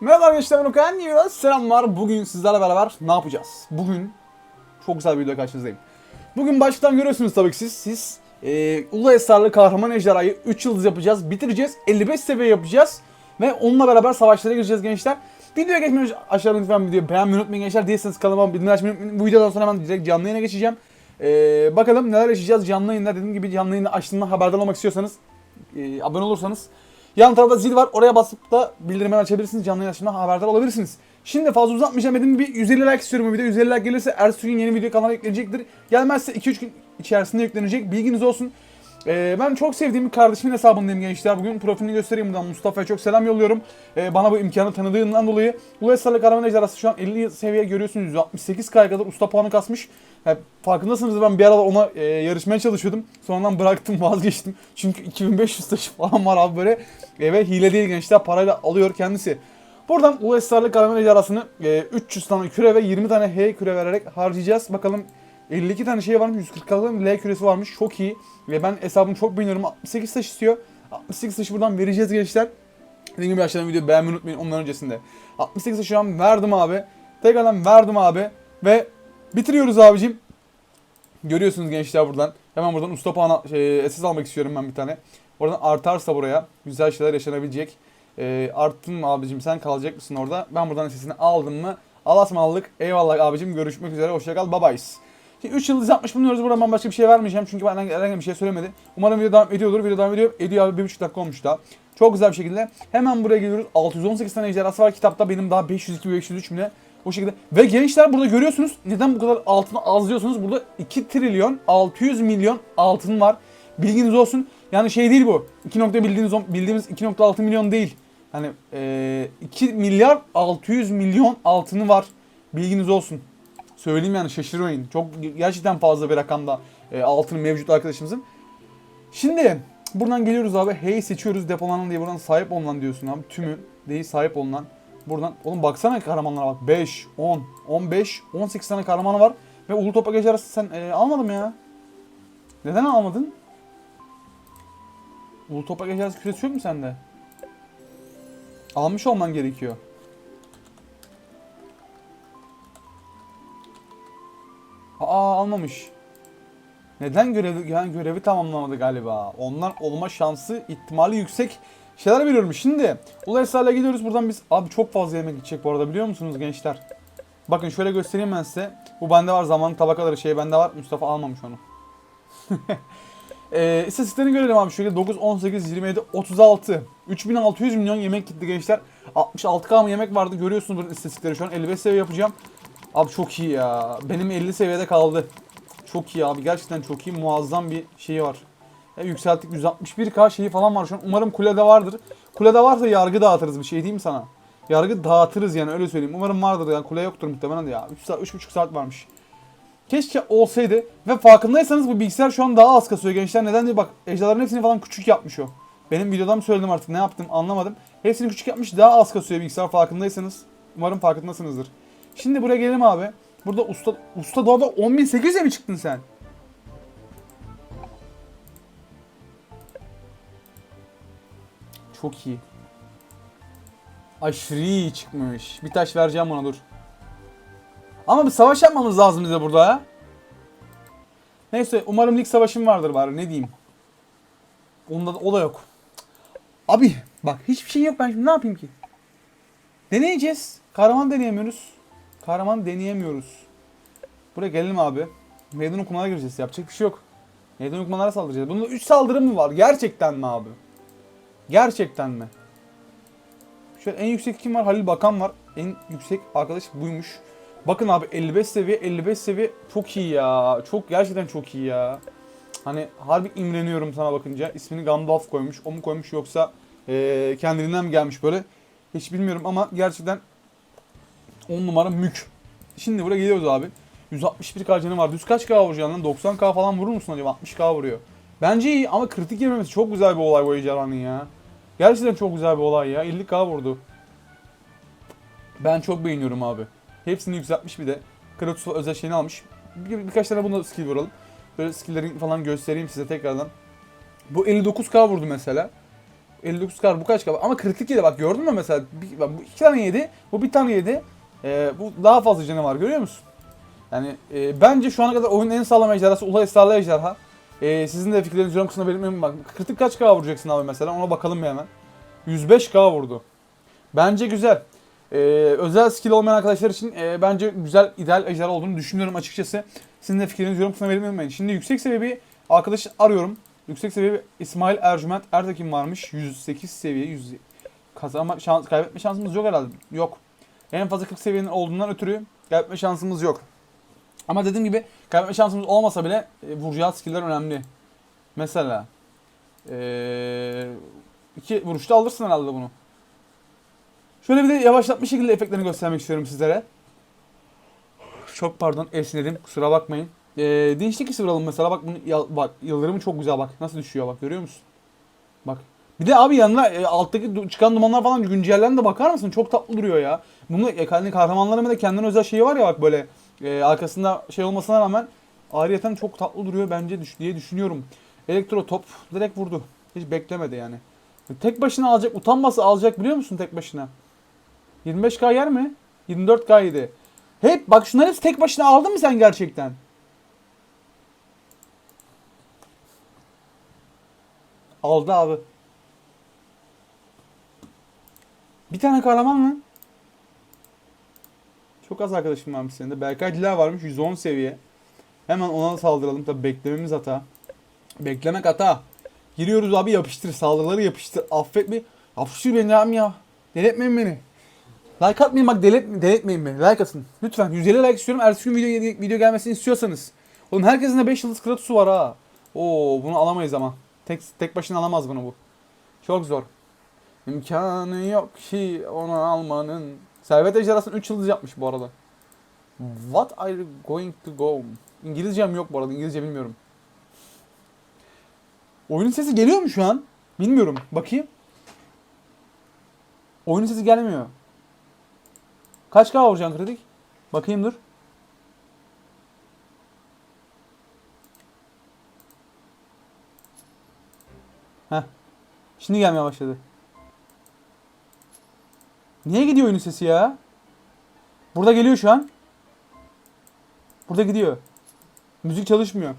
Merhaba arkadaşlar ben Okan Yunus. Selamlar. Bugün sizlerle beraber ne yapacağız? Bugün çok güzel bir video karşınızdayım. Bugün baştan görüyorsunuz tabii ki siz. Siz e, Ulu Esrarlı Kahraman Ejderha'yı 3 yıldız yapacağız. Bitireceğiz. 55 seviye yapacağız. Ve onunla beraber savaşlara gireceğiz gençler. Videoya geçmeden önce aşağıdan lütfen videoyu beğenmeyi unutmayın gençler. Değilseniz kanalıma bildirim açmayı. Bu videodan sonra hemen direkt canlı yayına geçeceğim. E, bakalım neler yaşayacağız canlı yayında. Dediğim gibi canlı yayını açtığında haberdar olmak istiyorsanız e, abone olursanız Yan tarafta zil var. Oraya basıp da bildirimleri açabilirsiniz. Canlı yayın açtığımda haberdar olabilirsiniz. Şimdi fazla uzatmayacağım dedim bir 150 like istiyorum bu video. 150 like gelirse gün yeni video kanala yüklenecektir. Gelmezse 2-3 gün içerisinde yüklenecek. Bilginiz olsun. Ee, ben çok sevdiğim bir kardeşimin hesabındayım gençler. Bugün profilini göstereyim buradan. Mustafa'ya çok selam yolluyorum. Ee, bana bu imkanı tanıdığından dolayı. Ulu Esrarlı Kahraman Ejderhası şu an 50 seviye görüyorsunuz. 168 kaya kadar usta puanı kasmış. Yani farkındasınız ben bir aralar ona e, yarışmaya çalışıyordum. Sonradan bıraktım vazgeçtim. Çünkü 2500 taşı falan var abi böyle. E, ve hile değil gençler parayla alıyor kendisi. Buradan Ulu Esrarlı Kahraman Ejderhası'nı e, 300 tane küre ve 20 tane H küre vererek harcayacağız. Bakalım 52 tane şey varmış, 140 tane L küresi varmış. Çok iyi. Ve ben hesabımı çok beğeniyorum. 68 taş istiyor. 68 taşı buradan vereceğiz gençler. Dediğim gibi aşağıdan videoyu beğenmeyi unutmayın ondan öncesinde. 68 taşı şu an verdim abi. Tekrardan verdim abi. Ve bitiriyoruz abicim. Görüyorsunuz gençler buradan. Hemen buradan usta puanı şey, SS almak istiyorum ben bir tane. Oradan artarsa buraya güzel şeyler yaşanabilecek. E, arttın mı abicim sen kalacak mısın orada? Ben buradan sesini aldım mı? Alasmalık. Eyvallah abicim görüşmek üzere. Hoşçakal. Bye. Şimdi 3 yıldız yapmış bulunuyoruz. Buradan ben başka bir şey vermeyeceğim. Çünkü bana herhangi bir şey söylemedi. Umarım video devam ediyordur. Video devam ediyor. Ediyor abi. 1,5 dakika olmuş daha. Çok güzel bir şekilde. Hemen buraya geliyoruz. 618 tane ejderhası var kitapta. Benim daha 502 503 bile. O şekilde. Ve gençler burada görüyorsunuz. Neden bu kadar altını az diyorsunuz? Burada 2 trilyon 600 milyon altın var. Bilginiz olsun. Yani şey değil bu. 2 nokta bildiğiniz bildiğimiz 2.6 milyon değil. Hani e, 2 milyar 600 milyon altını var. Bilginiz olsun. Söyleyeyim yani şaşırmayın. Çok gerçekten fazla bir rakamda e, altın mevcut arkadaşımızın. Şimdi buradan geliyoruz abi. Hey seçiyoruz depolanan diye buradan sahip olunan diyorsun abi. Tümü değil sahip olunan. Buradan oğlum baksana kahramanlara bak. 5, 10, 15, 18 tane kahramanı var. Ve Ulu Topak Ejderhası sen e, almadın ya. Neden almadın? Ulu Topak Ejderhası küresi yok mu sende? Almış olman gerekiyor. Aa almamış. Neden görevi, yani görevi tamamlamadı galiba? Ondan olma şansı ihtimali yüksek şeyler veriyorum. Şimdi Ulu Esrar'la gidiyoruz buradan biz. Abi çok fazla yemek gidecek bu arada biliyor musunuz gençler? Bakın şöyle göstereyim ben size. Bu bende var zaman tabakaları şey bende var. Mustafa almamış onu. e, istatistiklerini görelim abi şöyle 9, 18, 27, 36. 3600 milyon yemek gitti gençler. 66k mı yemek vardı görüyorsunuz bunun istatistikleri şu an 55 seviye yapacağım. Abi çok iyi ya. Benim 50 seviyede kaldı. Çok iyi abi. Gerçekten çok iyi. Muazzam bir şeyi var. Ya yükselttik 161k şeyi falan var şu an. Umarım kulede vardır. Kulede varsa yargı dağıtırız bir şey diyeyim sana? Yargı dağıtırız yani öyle söyleyeyim. Umarım vardır yani kule yoktur muhtemelen de ya. 3 saat, 3,5 saat varmış. Keşke olsaydı. Ve farkındaysanız bu bilgisayar şu an daha az kasıyor gençler. Neden diye bak ejderhaların hepsini falan küçük yapmış o. Benim videodan söyledim artık ne yaptım anlamadım. Hepsini küçük yapmış daha az kasıyor bilgisayar farkındaysanız. Umarım farkındasınızdır. Şimdi buraya gelelim abi. Burada usta usta doğada 10.800'e mi çıktın sen? Çok iyi. Aşırı iyi çıkmış. Bir taş vereceğim ona dur. Ama bir savaş yapmamız lazım bize burada. Neyse umarım lig savaşım vardır bari ne diyeyim. Onda da, o da yok. Abi bak hiçbir şey yok ben şimdi ne yapayım ki? Deneyeceğiz. Kahraman deneyemiyoruz. Kahraman deneyemiyoruz. Buraya gelelim abi. Meydan okumalara gireceğiz. Yapacak bir şey yok. Meydan okumalara saldıracağız. Bunda 3 saldırı mı var? Gerçekten mi abi? Gerçekten mi? Şöyle en yüksek kim var? Halil Bakan var. En yüksek arkadaş buymuş. Bakın abi 55 seviye 55 seviye çok iyi ya. Çok gerçekten çok iyi ya. Hani harbi imreniyorum sana bakınca. İsmini Gandalf koymuş. O mu koymuş yoksa ee, kendiliğinden mi gelmiş böyle? Hiç bilmiyorum ama gerçekten 10 numara mük. Şimdi buraya geliyoruz abi. 161 k var. Düz kaç k vuracaksın lan? 90 k falan vurur musun acaba? 60 k vuruyor. Bence iyi ama kritik yememesi çok güzel bir olay bu ejderhanın ya. Gerçekten çok güzel bir olay ya. 50 k vurdu. Ben çok beğeniyorum abi. Hepsini yükseltmiş bir de. Kratos özel şeyini almış. Bir, birkaç tane bunda skill vuralım. Böyle skill'leri falan göstereyim size tekrardan. Bu 59k vurdu mesela. 59 kar bu kaç kar? Ama kritik yedi bak gördün mü mesela? Bir, bak bu iki tane yedi. Bu bir tane yedi. Ee, bu daha fazla canı var görüyor musun? Yani e, bence şu ana kadar oyunun en sağlam ejderhası Ulay Esrarlı Ejderha. E, sizin de fikirlerinizi yorum kısmına belirtmeyin. Bak kritik kaç K vuracaksın abi mesela ona bakalım bir hemen. 105K vurdu. Bence güzel. E, özel skill olmayan arkadaşlar için e, bence güzel ideal ejderha olduğunu düşünüyorum açıkçası. Sizin de fikirlerinizi yorum kısmına belirtmeyin. unutmayın. Şimdi yüksek seviye bir arkadaş arıyorum. Yüksek seviye bir İsmail Ercüment Ertekin varmış. 108 seviye. 100 kazanma şans, kaybetme şansımız yok herhalde. Yok. En fazla 40 seviyenin olduğundan ötürü kaybetme şansımız yok. Ama dediğim gibi kaybetme şansımız olmasa bile e, vuracağı skiller önemli. Mesela e, iki vuruşta alırsın herhalde bunu. Şöyle bir de yavaşlatma şekilde efektlerini göstermek istiyorum sizlere. Çok pardon esnedim kusura bakmayın. E, dinçlik hissi vuralım mesela bak bunu bak yıldırımı çok güzel bak nasıl düşüyor bak görüyor musun? Bak. Bir de abi yanına e, alttaki çıkan dumanlar falan güncellerine de bakar mısın? Çok tatlı duruyor ya. Bunu e, kahramanların da kendine özel şeyi var ya bak böyle e, arkasında şey olmasına rağmen ayrıyeten çok tatlı duruyor bence düş diye düşünüyorum. Elektro top direkt vurdu. Hiç beklemedi yani. Tek başına alacak, utanması alacak biliyor musun tek başına? 25k yer mi? 24k yedi. Hep bak şunları hepsi tek başına aldın mı sen gerçekten? Aldı abi. Bir tane kahraman mı? Çok az arkadaşım varmış senin de. Berkay Dila varmış 110 seviye. Hemen ona da saldıralım. Tabi beklememiz hata. Beklemek hata. Giriyoruz abi yapıştır. Saldırıları yapıştır. Affet mi? Yapıştır beni abi ya. Deletmeyin beni. Like atmayın bak delet, deletmeyin beni. Like atın. Lütfen. 150 like istiyorum. Ertesi gün video, video gelmesini istiyorsanız. Oğlum herkesin de 5 yıldız kratusu var ha. Oo bunu alamayız ama. Tek, tek başına alamaz bunu bu. Çok zor. İmkanı yok ki onu almanın. Servet Ejderhası'nın 3 yıldız yapmış bu arada. What are you going to go? İngilizcem yok bu arada. İngilizce bilmiyorum. Oyunun sesi geliyor mu şu an? Bilmiyorum. Bakayım. Oyunun sesi gelmiyor. Kaç K vuracaksın kritik? Bakayım dur. Heh. Şimdi gelmeye başladı. Niye gidiyor oyunun sesi ya? Burada geliyor şu an. Burada gidiyor. Müzik çalışmıyor.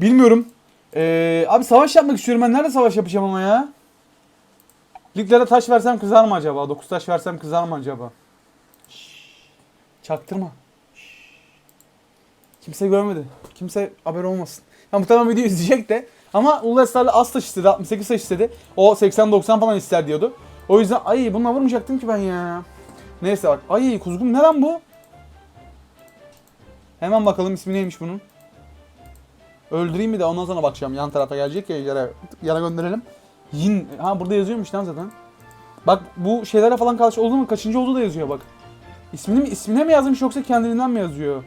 Bilmiyorum. Ee, abi savaş yapmak istiyorum ben. Nerede savaş yapacağım ama ya? Liglere taş versem kızar mı acaba? 9 taş versem kızar mı acaba? Çaktırma. Kimse görmedi. Kimse haber olmasın. Ya muhtemelen video izleyecek de. Ama Ulu Esrar'la az taş istedi. 68 taş istedi. O 80-90 falan ister diyordu. O yüzden ay bununla vurmayacaktım ki ben ya. Neyse bak. Ay kuzgun ne lan bu? Hemen bakalım ismi neymiş bunun. Öldüreyim mi de ondan sonra bakacağım. Yan tarafa gelecek ya yere, yana gönderelim. Yin. Ha burada yazıyormuş lan zaten. Bak bu şeylere falan karşı oldu mu? Kaçıncı oldu da yazıyor bak. İsmini mi, ismine mi yazmış yoksa kendiliğinden mi yazıyor?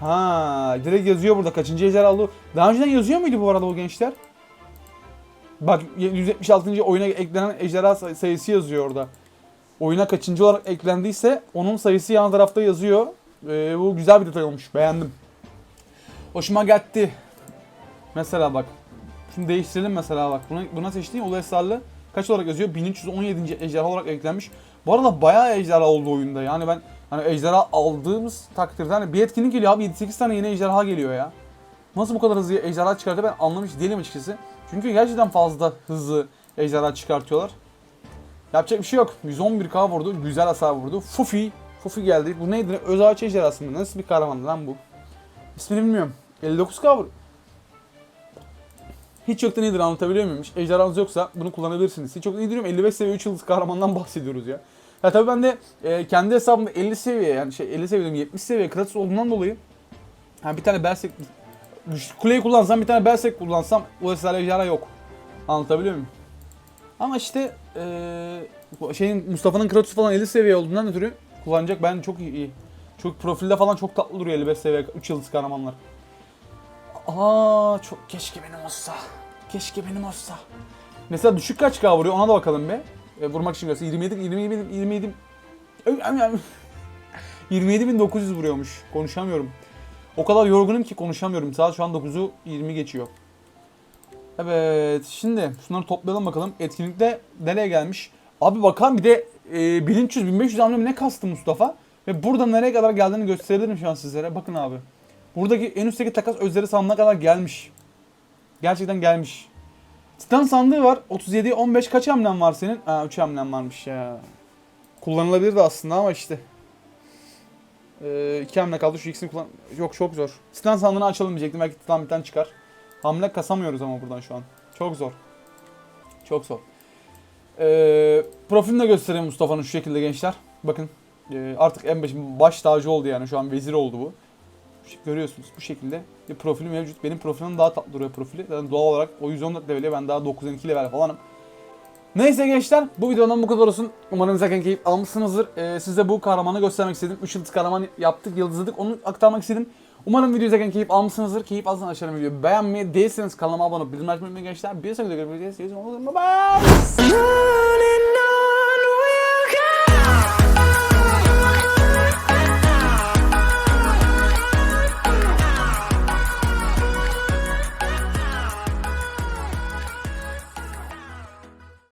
Ha, direkt yazıyor burada kaçıncı ejderha oldu. Daha önceden yazıyor muydu bu arada bu gençler? Bak 176. oyuna eklenen ejderha say- sayısı yazıyor orada. Oyuna kaçıncı olarak eklendiyse onun sayısı yan tarafta yazıyor. Ee, bu güzel bir detay olmuş. Beğendim. Hoşuma gitti. Mesela bak. Şunu değiştirelim mesela bak. Buna, buna seçtiğim Ulu Esrarlı kaç olarak yazıyor? 1317. ejderha olarak eklenmiş. Bu arada bayağı ejderha oldu oyunda. Yani ben hani ejderha aldığımız takdirde hani bir etkinlik geliyor abi 7-8 tane yeni ejderha geliyor ya. Nasıl bu kadar hızlı ejderha çıkartıyor ben anlamış değilim açıkçası. Çünkü gerçekten fazla hızlı ejderha çıkartıyorlar. Yapacak bir şey yok. 111k vurdu. Güzel hasar vurdu. Fufi. Fufi geldi. Bu neydi? Öz ağaç ejderhası mı? Nasıl bir kahraman lan bu? İsmini bilmiyorum. 59k vur. Hiç yoktan iyidir anlatabiliyor muyum? Ejderhanız yoksa bunu kullanabilirsiniz. Hiç yoktan iyidir diyorum 55 seviye 3 yıldız kahramandan bahsediyoruz ya. Ya tabii ben de e, kendi hesabımda 50 seviye yani şey 50 seviye diyorum 70 seviye Kratos olduğundan dolayı yani bir tane Berserk kuleyi kullansam bir tane Berserk kullansam esnada ejderha yok. Anlatabiliyor muyum? Ama işte e, şeyin Mustafa'nın Kratos falan 50 seviye olduğundan ötürü kullanacak ben çok iyi. Çok profilde falan çok tatlı duruyor 55 seviye 3 yıldız kahramanlar. Aa çok keşke benim olsa. Keşke benim olsa. Mesela düşük kaç K vuruyor ona da bakalım be. E, vurmak için göster. 27 27 27 27900 vuruyormuş. Konuşamıyorum. O kadar yorgunum ki konuşamıyorum. Saat şu an 9'u 20 geçiyor. Evet şimdi şunları toplayalım bakalım. Etkinlikte nereye gelmiş? Abi bakalım bir de e, 1300 1500 hamle ne kastı Mustafa? Ve burada nereye kadar geldiğini gösterebilirim şu an sizlere. Bakın abi. Buradaki en üstteki takas özleri sandığına kadar gelmiş. Gerçekten gelmiş. Titan sandığı var. 37 15 kaç hamlen var senin? Ha 3 hamlen varmış ya. Kullanılabilirdi aslında ama işte. Ee, hamle kaldı. Şu ikisini kullan... Yok çok zor. Titan sandığını açalım diyecektim. Belki Titan bir tane çıkar. Hamle kasamıyoruz ama buradan şu an. Çok zor. Çok zor. Ee, profilini de göstereyim Mustafa'nın şu şekilde gençler. Bakın. Ee, artık en baş, baş tacı oldu yani. Şu an vezir oldu bu. Görüyorsunuz bu şekilde bir profili mevcut. Benim profilim daha tatlı duruyor profili. Zaten doğal olarak o 114 leveli ben daha 92 level falanım. Neyse gençler bu videodan bu kadar olsun. Umarım izlerken keyif almışsınızdır. Ee, size bu kahramanı göstermek istedim. 3 yıldız kahraman yaptık, yıldızladık. Onu aktarmak istedim. Umarım video izlerken keyif almışsınızdır. Keyif alırsanız aşağıdan videoyu beğenmeyi, değilseniz kanalıma abone olup bildirim açmayı unutmayın gençler. Bir sonraki videoda görüşmek üzere. Bye bye.